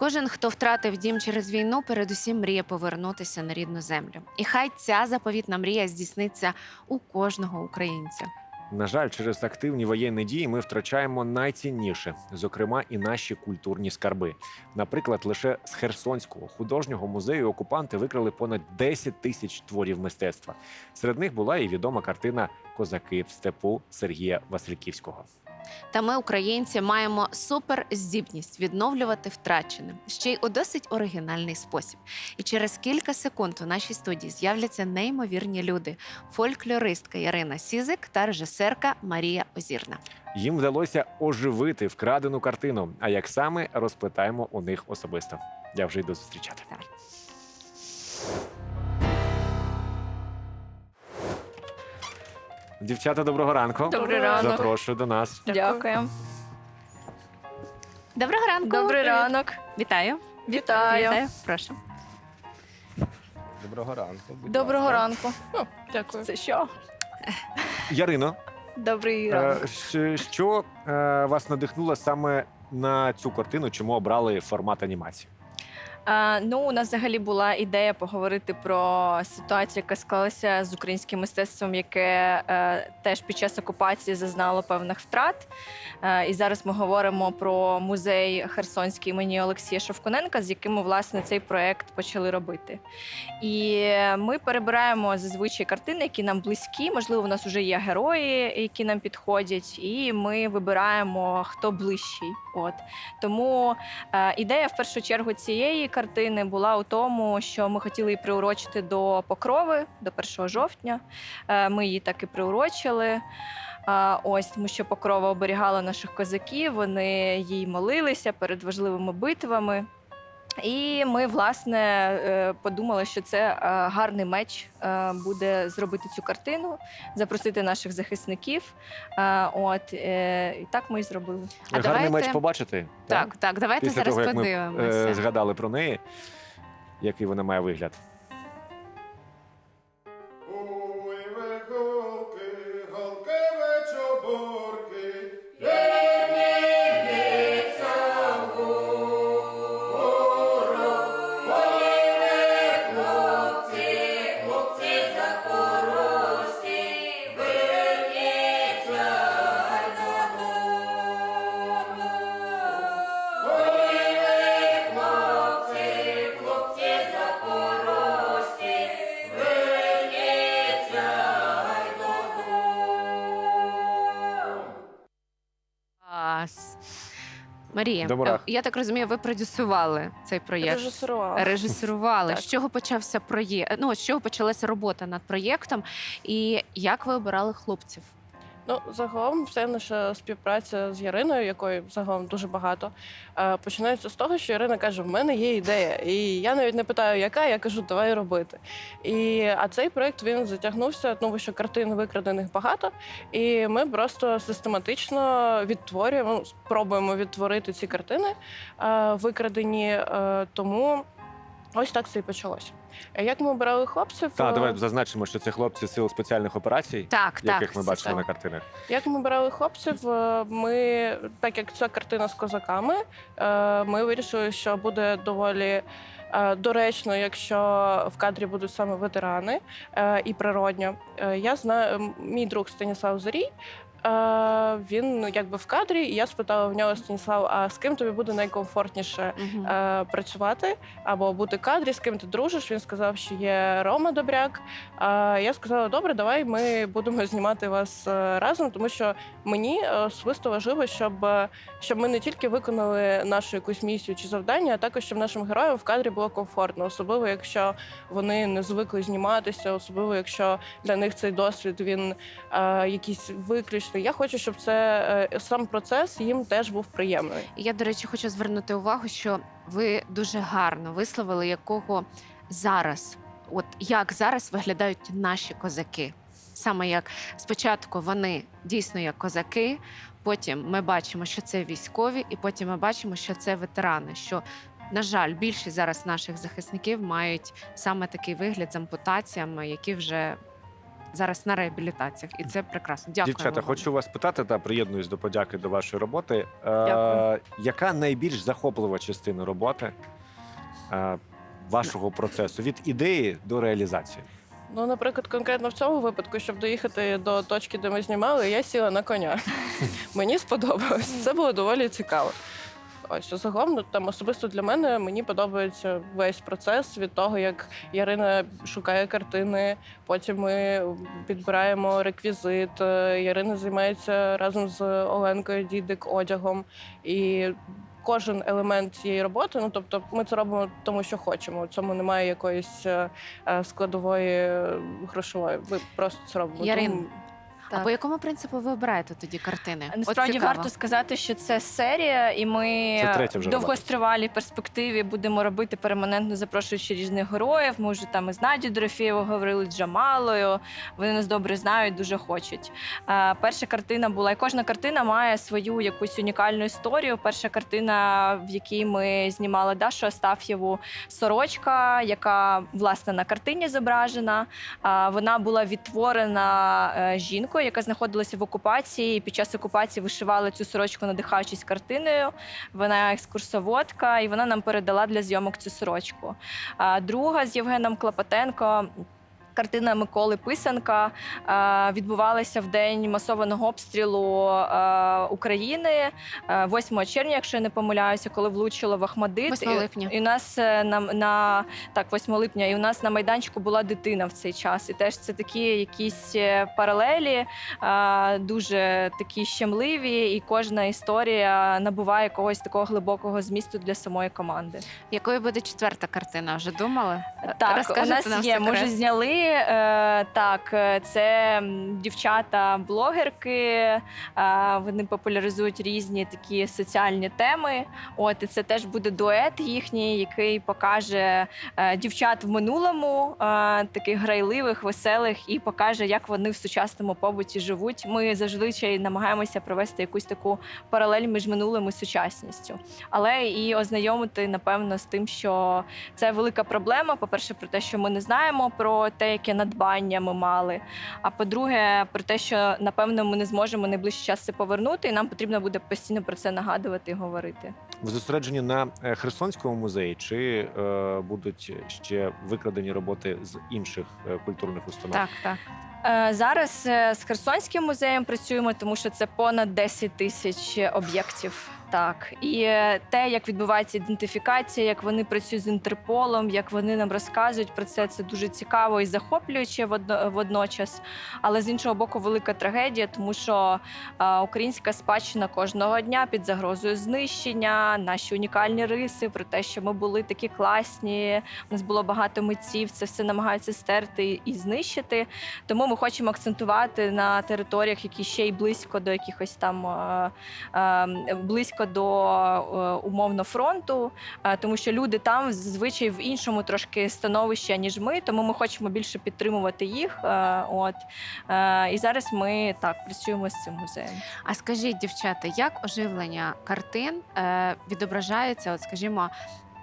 Кожен, хто втратив дім через війну, передусім мріє повернутися на рідну землю. І хай ця заповітна мрія здійсниться у кожного українця. На жаль, через активні воєнні дії ми втрачаємо найцінніше, зокрема, і наші культурні скарби. Наприклад, лише з Херсонського художнього музею окупанти викрали понад 10 тисяч творів мистецтва. Серед них була і відома картина Козаки в степу Сергія Васильківського. Та ми, українці, маємо суперздібність відновлювати втрачене ще й у досить оригінальний спосіб. І через кілька секунд у нашій студії з'являться неймовірні люди: фольклористка Ярина Сізик та режисерка Марія Озірна. Їм вдалося оживити вкрадену картину. А як саме розпитаємо у них особисто? Я вже йду зустрічати. Давай. Дівчата, доброго ранку. Добрий ранок. Запрошую до нас. Дякую. Доброго ранку. Добрий ранок. Вітаю. Вітаю. Прошу. Доброго ранку. будь Доброго ласка. ранку. Дякую. Це що? Ярино, Добрий ранок. е, щ- що е, вас надихнуло саме на цю картину? Чому обрали формат анімації? А, ну, у нас взагалі була ідея поговорити про ситуацію, яка склалася з українським мистецтвом, яке е, теж під час окупації зазнало певних втрат. Е, і зараз ми говоримо про музей Херсонський імені Олексія Шовкуненка, з яким ми власне цей проект почали робити. І ми перебираємо зазвичай картини, які нам близькі. Можливо, у нас вже є герої, які нам підходять, і ми вибираємо хто ближчий. От тому Е, Ідея в першу чергу цієї картини була у тому, що ми хотіли її приурочити до покрови, до 1 жовтня. Е, Ми її так і приурочили. Е, Ось тому, що покрова оберігала наших козаків, вони їй молилися перед важливими битвами. І ми, власне, е, подумали, що це е, гарний меч е, буде зробити цю картину, запросити наших захисників. От і так ми і зробили. А Гарний давайте- меч побачити? Так, так, давайте Після зараз того, як подивимося. Ми згадали про неї, який вона має вигляд. Марія, Добра. е, я так розумію, ви продюсували цей проєкт. Режисерувала. Режисували. Так. З чого почався проєкт? Ну, з чого почалася робота над проєктом, і як ви обирали хлопців? Ну, загалом, вся наша співпраця з Яриною, якої загалом дуже багато, е, починається з того, що Ірина каже: в мене є ідея. І я навіть не питаю, яка, я кажу, давай робити. І, а цей проект він затягнувся, тому що картин викрадених багато. І ми просто систематично відтворюємо, спробуємо відтворити ці картини е, викрадені. Е, тому ось так це і почалося. Е, Як ми обирали хлопців? Так, е, давай зазначимо, що це хлопці сил спеціальних операцій, Так, яких так. ми бачили так. на картинах. Як ми брали хлопців, е, ми, так як це картина з козаками, ми вирішили, що буде доволі доречно, якщо в кадрі будуть саме ветерани е, і природньо. Е, Я знаю, мій друг Станіслав Зорій. Е, Він ну, якби в кадрі, і я спитала в нього Станіслав, а з ким тобі буде найкомфортніше е, працювати або бути в кадрі, з ким ти дружиш. Він сказав, що є Рома Добряк. Я сказала, добре, давай ми будемо знімати вас е, разом, тому що мені е, особисто важливо, щоб, щоб ми не тільки виконали нашу якусь місію чи завдання, а також щоб нашим героям в кадрі було комфортно, особливо якщо вони не звикли зніматися, особливо якщо для них цей досвід він е, якийсь виключний. Я хочу, щоб це е, сам процес їм теж був приємний. Я, до речі, хочу звернути увагу, що ви дуже гарно висловили, якого зараз, от як зараз виглядають наші козаки. Саме як спочатку вони дійсно як козаки, потім ми бачимо, що це військові, і потім ми бачимо, що це ветерани. Що, на жаль, більшість зараз наших захисників мають саме такий вигляд з ампутаціями, які вже зараз на реабілітаціях, і це прекрасно. Дякую. Дівчата, хочу вас питати та приєднуюсь до подяки до вашої роботи. Е, яка найбільш захоплива частина роботи е, вашого процесу від ідеї до реалізації? Ну, наприклад, конкретно в цьому випадку, щоб доїхати до точки, де ми знімали, я сіла на коня. Мені сподобалось. Це було доволі цікаво. Ось загалом, ну там особисто для мене мені подобається весь процес від того, як Ярина шукає картини. Потім ми підбираємо реквізит. е, Ярина займається разом з Оленкою Дідик одягом. І кожен елемент цієї роботи, ну тобто, ми це робимо тому, що хочемо. У цьому немає якоїсь е, е, складової грошової. Ми просто це робимо. Ярин, Тому А по якому принципу ви обираєте тоді картини? Насправді варто сказати, що це серія, і ми Це в довгостривалій перспективі будемо робити перманентно запрошуючи різних героїв. Ми вже там із Надією Дорофєєвою говорили з Джамалою. Вони нас добре знають, дуже хочуть. Е, перша картина була, і кожна картина має свою якусь унікальну історію. Перша картина, в якій ми знімали Дашу Астаф'єву, сорочка, яка власне на картині зображена. А, Вона була відтворена е, жінкою, яка знаходилася в окупації. І під час окупації вишивала цю сорочку, надихаючись картиною. Вона екскурсоводка, і вона нам передала для зйомок цю сорочку. А друга з Євгеном Клопотенко. Картина Миколи Писанка е, відбувалася в день масованого обстрілу е, України е, 8 червня, якщо я не помиляюся, коли влучило в Ахмадит. 8 липня. І, і у нас е, на, на так, 8 липня, і у нас на майданчику була дитина в цей час. І теж це такі якісь е, паралелі, е, дуже такі щемливі, і кожна історія набуває якогось такого глибокого змісту для самої команди. Якою буде четверта картина? Вже думали? Так, у нас є. Ми секрет? вже зняли. Е, так, е, це дівчата-блогерки. Е, вони популяризують різні такі соціальні теми. От і це теж буде дует їхній, який покаже дівчат в минулому, таких грайливих, веселих, і покаже, як вони в сучасному побуті живуть. Ми зазвичай намагаємося провести якусь таку паралель між минулим і сучасністю, але і ознайомити напевно з тим, що це велика проблема. По-перше, про те, що ми не знаємо про те, яке надбання ми мали. А по-друге, про те, що напевно ми не зможемо найближчий час це повернути, і нам потрібно буде постійно про це нагадувати і говорити. Ви зосереджені на е, Херсонському музеї, чи е, будуть ще викрадені роботи з інших е, культурних установ? Так, так. Е, Зараз з Херсонським музеєм працюємо, тому що це понад 10 тисяч об'єктів. Так, і те, як відбувається ідентифікація, як вони працюють з Інтерполом, як вони нам розказують про це, це дуже цікаво і захоплююче водно- водночас. Але з іншого боку, велика трагедія, тому що українська спадщина кожного дня під загрозою знищення, наші унікальні риси, про те, що ми були такі класні. У нас було багато митців, це все намагаються стерти і знищити. Тому ми хочемо акцентувати на територіях, які ще й близько до якихось там е, е, близько до е, умовно фронту, тому що люди там зазвичай в іншому трошки становищі, ніж ми. Тому ми хочемо більше підтримувати їх. От і зараз ми так працюємо з цим музеєм. А скажіть, дівчата, як оживлення картин відображається, от скажімо,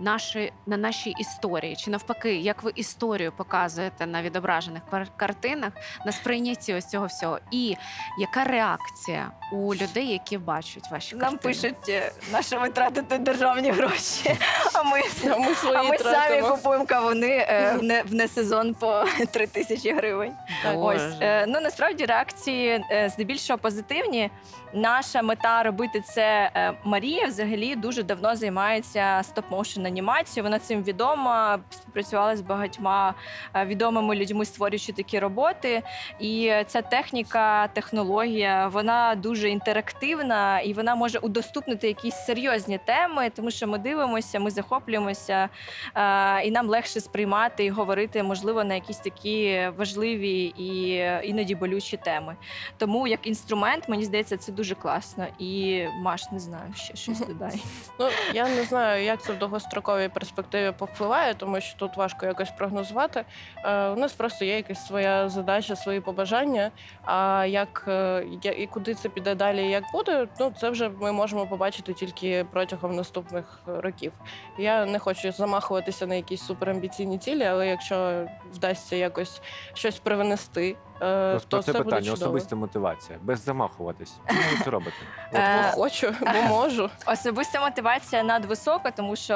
наші, на нашій історії? Чи навпаки, як ви історію показуєте на відображених картинах, на сприйнятті ось цього всього? І яка реакція у людей, які бачать ваші Нам картини? пишуть, е, на що ви тратите державні гроші. А ми а ми свої А ми самі купуємо кавуни е, в не- в не сезон по 3 тисячі гривень. Боже. Ось е, ну насправді реакції здебільшого позитивні. Наша мета робити це. Марія взагалі дуже давно займається стоп-моушен анімацією. Вона цим відома, співпрацювала з багатьма е, відомими людьми, створюючи такі роботи. І ця техніка, технологія, вона дуже інтерактивна і вона може удоступнити якісь серйозні теми, тому що ми дивимося, ми захоплюємося, е, і нам легше сприймати і говорити, можливо, на якісь такі важливі і е, іноді болючі теми. Тому як інструмент, мені здається, це дуже класно. І Маш, не знаю, ще щось додай. Ну я не знаю, як це в довгостроковій перспективі повпливає, тому що тут важко якось прогнозувати. Е, у нас просто є якась своя задача, свої побажання. А як е, і куди це піде далі, і як буде, ну це вже ми можемо побачити тільки протягом наступних років. Я не хочу замахуватися на якісь суперамбіційні цілі, але якщо вдасться якось щось привнести е, Ось то про це буде питання, чудово. особиста мотивація, без замахуватись. Чому ви це робите? От, бо Е, хочу, бо можу. Особиста мотивація надвисока, тому що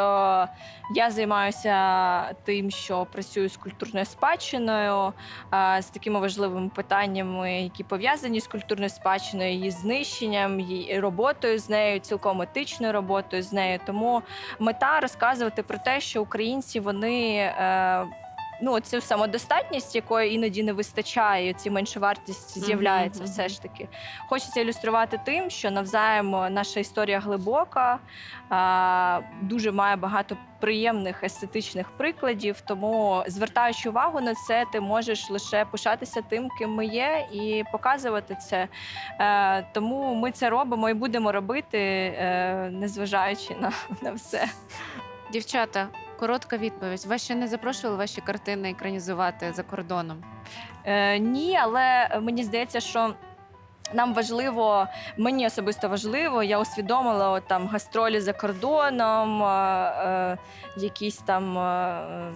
я займаюся тим, що працюю з культурною спадщиною, а, з такими важливими питаннями, які пов'язані з культурною спадщиною, її знищенням, її роботою з нею, цілком етичною роботою з нею. Тому мета розказувати про те, що українці вони. Е, Ну, цю самодостатність, якої іноді не вистачає, ці меншовартість Мгм, з'являється мгм. все ж таки. Хочеться ілюструвати тим, що навзаєм наша історія глибока, а, дуже має багато приємних естетичних прикладів. Тому, звертаючи увагу на це, ти можеш лише пишатися тим, ким ми є, і показувати це. Е, Тому ми це робимо і будемо робити, е, незважаючи на, на все. Дівчата, коротка відповідь. Вас ще не запрошували ваші картини екранізувати за кордоном? Е, ні, але мені здається, що. Нам важливо, мені особисто важливо, я усвідомила от, там гастролі за кордоном, е, е, якісь там е,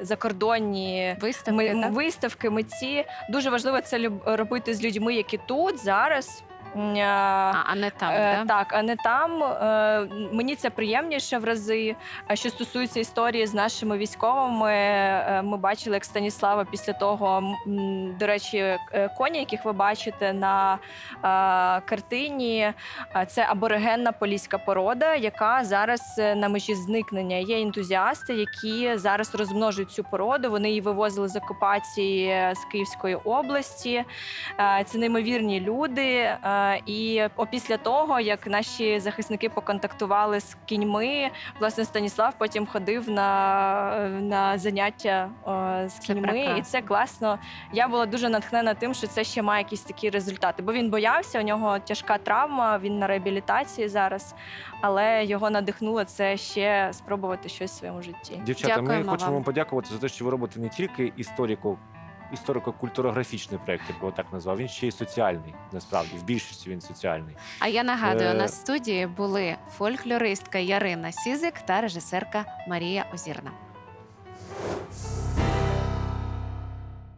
закордонні Виставки, ми, так? виставки, митці. Дуже важливо це люб- робити з людьми, які тут зараз. А, а не там, Е, да? Так, а не там. Е, Мені це приємніше в рази. А що стосується історії з нашими військовими, е, ми бачили, як Станіслава після того, м, до речі, коні, яких ви бачите на е, картині, це аборигенна поліська порода, яка зараз на межі зникнення. Є ентузіасти, які зараз розмножують цю породу. Вони її вивозили з окупації з Київської області. Е, Це неймовірні люди. І опісля того, як наші захисники поконтактували з кіньми, власне Станіслав потім ходив на, на заняття з Це кіньми, і це класно. Я була дуже натхнена тим, що це ще має якісь такі результати. Бо він боявся, у нього тяжка травма, він на реабілітації зараз, але його надихнуло це ще спробувати щось в своєму житті. Дівчата, ми хочемо вам. подякувати за те, що ви робите не тільки історико. Історико-культурографічний проєкт, я б його так назвав. Він ще й соціальний, насправді. В більшості він соціальний. А я нагадую, Е, у нас в студії були фольклористка Ярина Сізик та режисерка Марія Озірна.